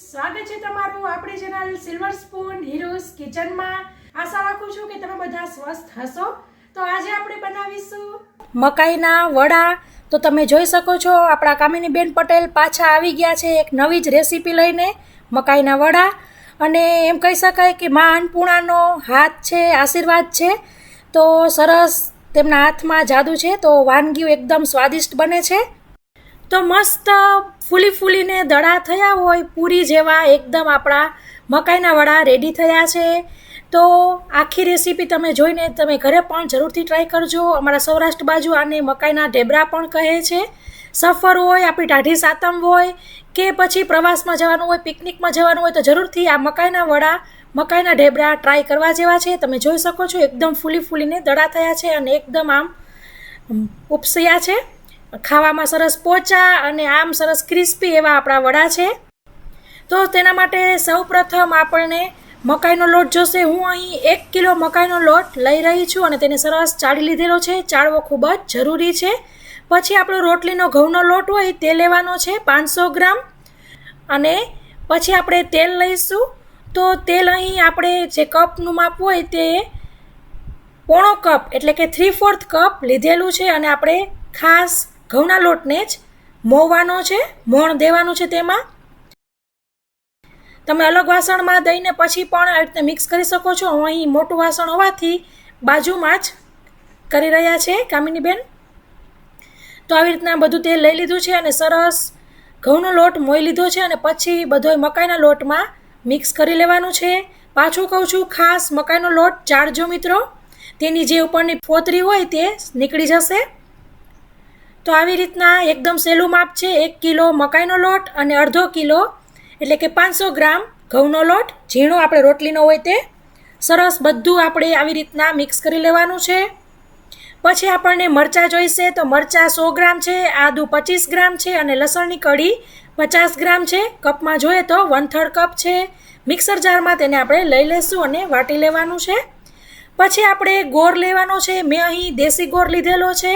સ્વાગત છે તમારું આપણી ચેનલ સિલ્વર સ્પૂન હીરોઝ કિચનમાં આશા રાખું છું કે તમે બધા સ્વસ્થ હશો. તો આજે આપણે બનાવીશું મકાઈના વડા. તો તમે જોઈ શકો છો, આપણા કામિનીબેન પટેલ પાછા આવી ગયા છે એક નવી જ રેસીપી લઈને મકાઈના વડા. અને એમ કહી શકાય કે મા અન્નપૂર્ણાનો હાથ છે, આશીર્વાદ છે. તો સરસ તેમના હાથમાં જાદુ છે, તો વાનગીઓ એકદમ સ્વાદિષ્ટ બને છે. તો મસ્ત ફૂલી ફૂલીને દડા થયા હોય, પૂરી જેવા એકદમ આપણા મકાઈના વડા રેડી થયા છે. તો આખી રેસીપી તમે જોઈને તમે ઘરે પણ જરૂરથી ટ્રાય કરજો. અમારા સૌરાષ્ટ્ર બાજુ આને મકાઈના ઢેબરા પણ કહે છે. સફર હોય, આપણી ટાઢી સાતમ હોય કે પછી પ્રવાસમાં જવાનું હોય, પિકનિકમાં જવાનું હોય તો જરૂરથી આ મકાઈના વડા, મકાઈના ઢેબરા ટ્રાય કરવા જેવા છે. તમે જોઈ શકો છો, એકદમ ફૂલી ફૂલીને દડા થયા છે અને એકદમ આમ ઉપસ્યા છે. ખાવામાં સરસ પોચા અને આમ સરસ ક્રિસ્પી એવા આપણા વડા છે. તો તેના માટે સૌપ્રથમ આપણને મકાઈનો લોટ જોશે. હું અહીં એક કિલો મકાઈનો લોટ લઈ રહી છું અને તેને સરસ ચાળી લીધેલો છે. ચાળવો ખૂબ જ જરૂરી છે. પછી આપણો રોટલીનો ઘઉંનો લોટ હોય તે લેવાનો છે, પાંચસો ગ્રામ. અને પછી આપણે તેલ લઈશું. તો તેલ અહીં આપણે જે કપનું માપ હોય તે પોણો કપ એટલે કે થ્રી ફોર્થ કપ લીધેલું છે અને આપણે ખાસ ઘઉંના લોટને જ મોવાનો છે, મોણ દેવાનું છે તેમાં. તમે અલગ વાસણમાં દઈને પછી પણ આ રીતે મિક્સ કરી શકો છો. હું અહીં મોટું વાસણ હોવાથી બાજુમાં જ કરી રહ્યા છે કામિનીબેન. તો આવી રીતના બધું તેલ લઈ લીધું છે અને સરસ ઘઉંનો લોટ મોઈ લીધો છે અને પછી બધો મકાઈના લોટમાં મિક્સ કરી લેવાનું છે. પાછું કહું છું, ખાસ મકાઈનો લોટ ચાળજો મિત્રો. તેની જે ઉપરની ફોતરી હોય તે નીકળી જશે. તો આવી રીતના એકદમ સહેલું માપ છે. એક કિલો મકાઈનો લોટ અને અડધો કિલો એટલે કે પાંચસો ગ્રામ ઘઉંનો લોટ. ઝીણો આપણે રોટલીનો હોય તે. સરસ બધું આપણે આવી રીતના મિક્સ કરી લેવાનું છે. પછી આપણને મરચાં જોઈશે તો મરચાં સો ગ્રામ છે, આદું પચીસ ગ્રામ છે અને લસણની કઢી પચાસ ગ્રામ છે. કપમાં જોઈએ તો વન થર્ડ કપ છે. મિક્સર જારમાં તેને આપણે લઈ લઈશું અને વાટી લેવાનું છે. પછી આપણે ગોળ લેવાનો છે. મેં અહીં દેશી ગોળ લીધેલો છે.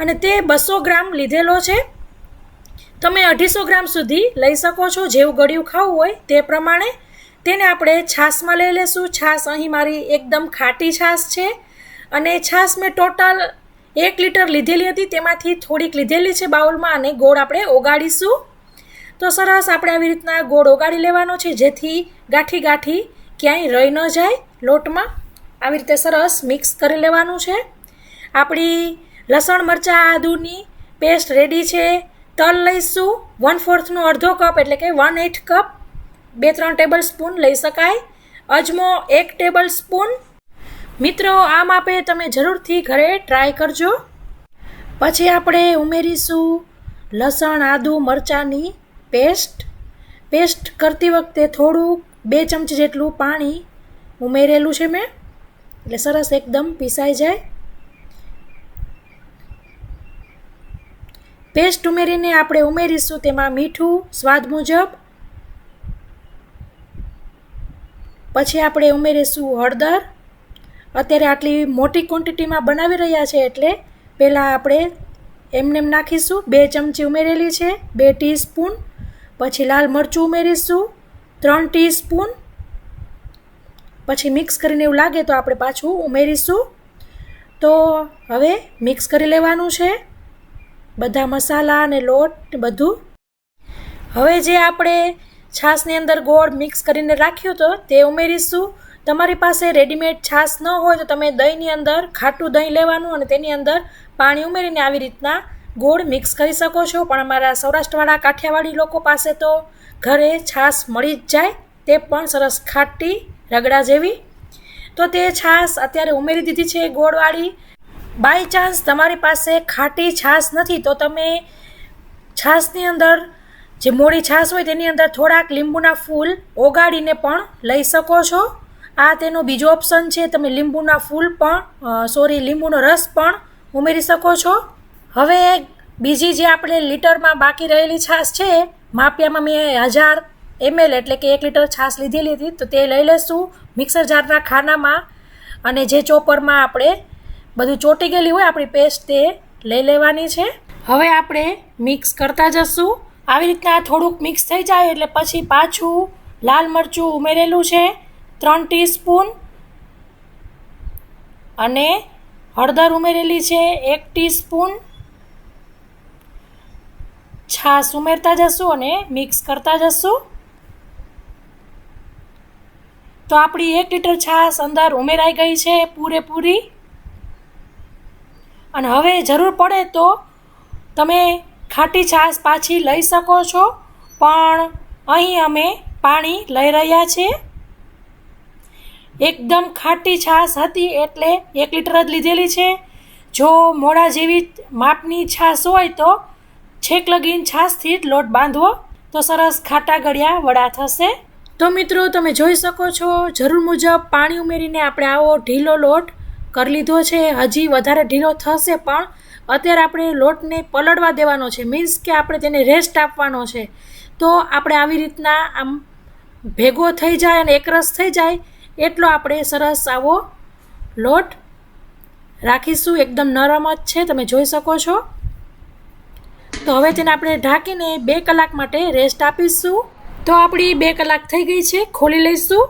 અને તે બસો ગ્રામ લીધેલો છે. તમે અઢીસો ગ્રામ સુધી લઈ શકો છો જેવું ગળ્યું ખાવું હોય તે પ્રમાણે. તેને આપણે છાશમાં લઈ લેશું. છાશ અહીં મારી એકદમ ખાટી છાશ છે. અને છાશ મેં ટોટલ એક લીટર લીધેલી હતી, તેમાંથી થોડીક લીધેલી છે બાઉલમાં અને ગોળ આપણે ઓગાળીશું. તો સરસ આપણે આવી રીતના ગોળ ઓગાળી લેવાનો છે, જેથી ગાંઠી ગાંઠી ક્યાંય રહી ન જાય લોટમાં. આવી રીતે સરસ મિક્સ કરી લેવાનું છે. આપણી લસણ મરચાં આદુની પેસ્ટ રેડી છે. તલ લઈશું. વન ફોર્થનો અડધો કપ એટલે કે વન એટ કપ બે ત્રણ ટેબલ સ્પૂન લઈ શકાય. અજમો એક ટેબલ સ્પૂન મિત્રો આ માપે તમે જરૂરથી ઘરે ટ્રાય કરજો. પછી આપણે ઉમેરીશું લસણ, આદુ, મરચાંની પેસ્ટ પેસ્ટ કરતી વખતે થોડું બે ચમચી જેટલું પાણી ઉમેરેલું છે મેં. એટલે સરસ એકદમ પીસાઈ જાય. પેસ્ટ ઉમેરીને આપણે ઉમેરીશું તેમાં મીઠું, સ્વાદ મુજબ. પછી આપણે ઉમેરીશું હળદર. અત્યારે આટલી મોટી ક્વોન્ટિટીમાં બનાવી રહ્યા છે એટલે પહેલાં આપણે એમને નાખીશું. બે ચમચી ઉમેરેલી છે, બે ટીસ્પૂન પછી લાલ મરચું ઉમેરીશું, ત્રણ ટીસ્પૂન પછી મિક્સ કરીને એવું લાગે તો આપણે પાછું ઉમેરીશું. તો હવે મિક્સ કરી લેવાનું છે. બધા મસાલા અને લોટ બધું. હવે જે આપણે છાશની અંદર ગોળ મિક્સ કરીને રાખ્યું તો તે ઉમેરીશું. તમારી પાસે રેડીમેડ છાશ ન હોય તો તમે દહીંની અંદર ખાટું દહીં લેવાનું અને તેની અંદર પાણી ઉમેરીને આવી રીતના ગોળ મિક્સ કરી શકો છો. પણ અમારા સૌરાષ્ટ્રવાળા કાઠિયાવાડી લોકો પાસે તો ઘરે છાશ મળી જ જાય. તે પણ સરસ ખાટી રગડા જેવી. તો તે છાશ અત્યારે ઉમેરી દીધી છે ગોળવાળી. બાય ચાન્સ તમારી પાસે ખાટી છાશ નથી, તો તમે છાશની અંદર જે મોડી છાશ હોય તેની અંદર થોડાક લીંબુના ફૂલ ઓગાળીને પણ લઈ શકો છો. આ તેનો બીજો ઓપ્શન છે, તમે લીંબુના ફૂલ પણ સોરી, લીંબુનો રસ પણ ઉમેરી શકો છો. હવે બીજી જે આપણે લીટરમાં બાકી રહેલી છાશ છે, માપિયામાં મેં હજાર એમએલ એટલે કે એક લીટર છાશ લીધેલી હતી, તો તે લઈ લેશું. મિક્સર જારના ખાનામાં અને જે ચોપરમાં આપણે બધું ચોટી ગયેલી હોય, આપણી પેસ્ટ તે લઈ લેવાની છે. હવે આપણે મિક્સ કરતા જશું. આવી રીતના થોડુંક મિક્સ થઈ જાય એટલે પછી પાછું લાલ મરચું ઉમેરેલું છે, ત્રણ ટીસ્પૂન અને હળદર ઉમેરેલી છે, એક ટીસ્પૂન છાશ ઉમેરતા જશું અને મિક્સ કરતા જશું. તો આપણી એક લીટર છાશ અંદર ઉમેરાઈ ગઈ છે પૂરેપૂરી. અને હવે જરૂર પડે તો તમે ખાટી છાશ પાછી લઈ શકો છો. પણ અહીં અમે પાણી લઈ રહ્યા છીએ. એકદમ ખાટી છાશ હતી એટલે એક લીટર જ લીધેલી છે. જો મોડા જેવી માપની છાશ હોય તો છેક લગીન છાશથી જ લોટ બાંધવો. તો સરસ ખાટા ગળ્યા વડા થશે. તો મિત્રો તમે જોઈ શકો છો, જરૂર મુજબ પાણી ઉમેરીને આપણે આવો ઢીલો લોટ કરી લીધો છે. હજી વધારે ઢીલો થશે પણ અત્યારે આપણે લોટને પલળવા દેવાનો છે. મીન્સ કે આપણે તેને રેસ્ટ આપવાનો છે. તો આપણે આવી રીતના આમ ભેગો થઈ જાય અને એકરસ થઈ જાય એટલો આપણે સરસ આવો લોટ રાખીશું. એકદમ નરમ જ છે. તમે જોઈ શકો છો. તો હવે તેને આપણે ઢાંકીને બે કલાક માટે રેસ્ટ આપીશું. તો આપણી બે કલાક થઈ ગઈ છે. ખોલી લઈશું.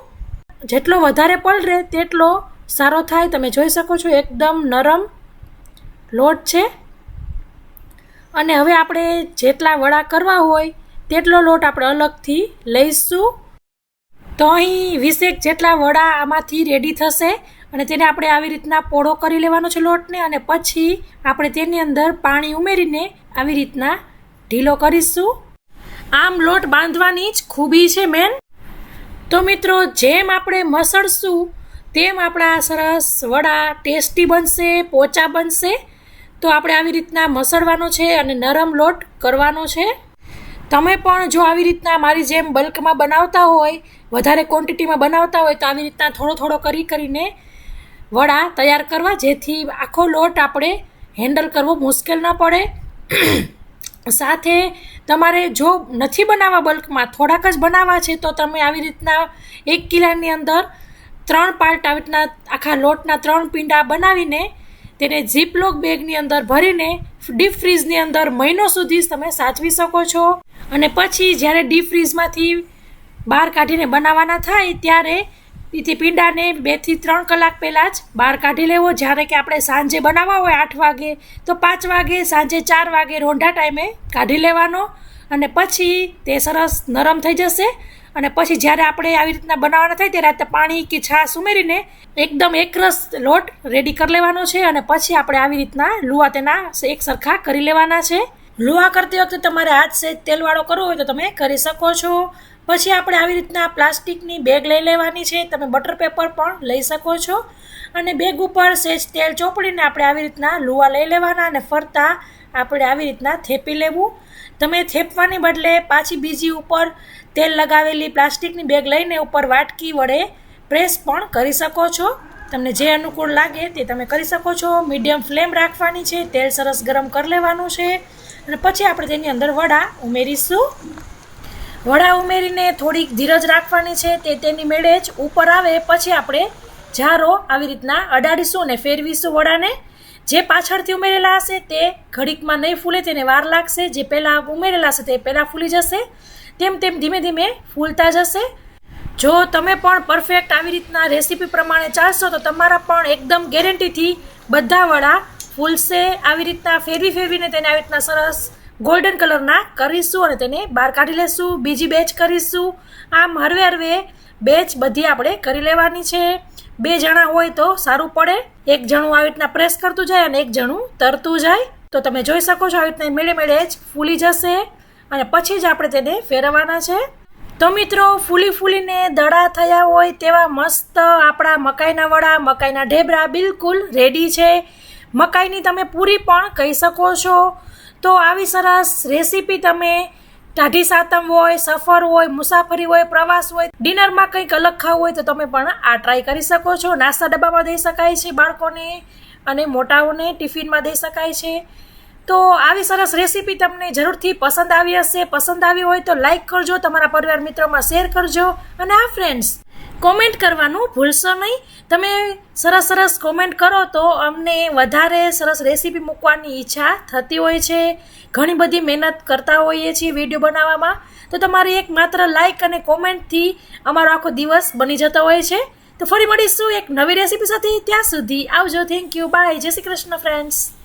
જેટલો વધારે પલળે તેટલો સારો થાય, તમે જોઈ શકો છો એકદમ નરમ લોટ છે. અને હવે આપણે જેટલા વડા કરવા હોય, તેટલો લોટ આપણે અલગથી લઈશું. તો અહીં વીસેક જેટલા વડા આમાંથી રેડી થશે અને તેને આપણે આવી રીતના પોળો કરી લેવાનો છે લોટને અને પછી આપણે તેની અંદર પાણી ઉમેરીને આવી રીતના ઢીલો કરીશું. આમ લોટ બાંધવાની જ ખૂબી છે મેન તો મિત્રો, જેમ આપણે મસળશું તેમ આપણા સરસ, વડા, ટેસ્ટી બનશે, પોચા બનશે. તો આપણે આવી રીતના મસળવાનો છે અને નરમ લોટ કરવાનો છે. તમે પણ જો આવી રીતના મારી જેમ બલ્કમાં બનાવતા હોય, વધારે ક્વોન્ટિટીમાં બનાવતા હોય, તો આવી રીતના થોડો થોડો કરી કરીને વડા તૈયાર કરવા, જેથી આખો લોટ આપણે હેન્ડલ કરવો મુશ્કેલ ન પડે. સાથે તમારે જો નથી બનાવવા બલ્કમાં, થોડાક જ બનાવવા છે, તો તમે આવી રીતના એક કિલાની અંદર ત્રણ પાર્ટ આવીના આખા લોટના ત્રણ પીંડા બનાવીને તેને ઝીપલોક બેગની અંદર ભરીને ડીપ ફ્રીઝની અંદર મહિનો સુધી તમે સાચવી શકો છો. અને પછી જ્યારે ડીપ ફ્રીઝમાંથી બહાર કાઢીને બનાવવાના થાય ત્યારે તેથી પીંડાને બેથી ત્રણ કલાક પહેલાં જ બહાર કાઢી લેવો. જ્યારે કે આપણે સાંજે બનાવવા હોય આઠ વાગે, તો પાંચ વાગે, સાંજે ચાર વાગે રોંઢા ટાઈમે કાઢી લેવાનો. અને પછી તે સરસ નરમ થઈ જશે. અને પછી જ્યારે આપણે આવી રીતના બનાવવાના થાય ત્યારે રાતે પાણી કે છાશ ઉમેરીને એકદમ એકરસ લોટ રેડી કરી લેવાનો છે અને પછી આપણે આવી રીતના લુવા તેના એક સરખા કરી લેવાના છે. લુવા કરતી વખતે તમારે હાથ સેજ તેલવાળો કરવો હોય તો તમે કરી શકો છો. પછી આપણે આવી રીતના પ્લાસ્ટિકની બેગ લઈ લેવાની છે. તમે બટર પેપર પણ લઈ શકો છો. અને બેગ ઉપર સેજ તેલ ચોપડીને આપણે આવી રીતના લુવા લઈ લેવાના અને ફરતા આપણે આવી રીતના થેપી લેવું. તમે થેપવાની બદલે પાછી બીજી ઉપર તેલ લગાવેલી પ્લાસ્ટિકની બેગ લઈને ઉપર વાટકી વડે પ્રેસ પણ કરી શકો છો. તમને જે અનુકૂળ લાગે તે તમે કરી શકો છો. મીડિયમ ફ્લેમ રાખવાની છે, તેલ સરસ ગરમ કરી લેવાનું છે. અને પછી આપણે તેની અંદર વડા ઉમેરીશું. વડા ઉમેરીને થોડીક ધીરજ રાખવાની છે, તે તેની મેળે જ ઉપર આવે. પછી આપણે જારો આવી રીતના અડાડીશું અને ફેરવીશું વડાને. જે પાછળથી ઉમેરેલા હશે તે ઘડીકમાં નહીં ફૂલે તેને વાર લાગશે. જે પહેલાં ઉમેરેલા હશે તે પહેલાં ફૂલી જશે. તેમ તેમ ધીમે ધીમે ફૂલતા જશે. જો તમે પણ પરફેક્ટ આવી રીતના રેસીપી પ્રમાણે ચાલશો તો તમારા પણ એકદમ ગેરંટીથી બધા વડા ફૂલશે. આવી રીતના ફેરવી ફેરવીને તેને આવી રીતના સરસ ગોલ્ડન કલરના કરીશું અને તેને બહાર કાઢી લેશું. બીજી બેચ કરીશું. આમ હરવે હરવે બેચ બધી આપણે કરી લેવાની છે. બે જણા હોય તો સારું પડે. એક જણું આવી રીતના પ્રેસ કરતું જાય અને એક જણું તરતું જાય. તો તમે જોઈ શકો છો, આવી રીતના મેળે મેળે જ ફૂલી જશે અને પછી જ આપણે તેને ફેરવવાના છે. તો મિત્રો, ફૂલી ફૂલીને દડા થયા હોય તેવા મસ્ત આપણા મકાઈના વડા, મકાઈના ઢેબરા બિલકુલ રેડી છે. મકાઈની તમે પૂરી પણ કહી શકો છો. તો આવી સરસ રેસીપી તમે ટાઢી સાતમ હોય, સફર હોય, મુસાફરી હોય, પ્રવાસ હોય, ડિનરમાં કંઈક અલગ ખાવું હોય તો તમે પણ આ ટ્રાય કરી શકો છો. નાસ્તા ડબ્બામાં દઈ શકાય છે બાળકોને અને મોટાઓને ટિફિનમાં દઈ શકાય છે. તો આવી સરસ રેસીપી તમને જરૂરથી પસંદ આવી હશે. પસંદ આવી હોય તો લાઈક કરજો, તમારા પરિવાર મિત્રોમાં શેર કરજો અને આ ફ્રેન્ડ્સ કોમેન્ટ કરવાનું ભૂલશો નહીં. તમે સરસ સરસ કોમેન્ટ કરો તો અમને વધારે સરસ રેસીપી મૂકવાની ઈચ્છા થતી હોય છે. ઘણી બધી મહેનત કરતા હોઈએ છીએ વીડિયો બનાવવામાં. તો તમારી એક માત્ર લાઈક અને કોમેન્ટથી અમારો આખો દિવસ બની જતો હોય છે. તો ફરી મળીશું એક નવી રેસીપી સાથે. ત્યાં સુધી આવજો. થેન્ક યુ બાય જય શ્રી કૃષ્ણ ફ્રેન્ડ્સ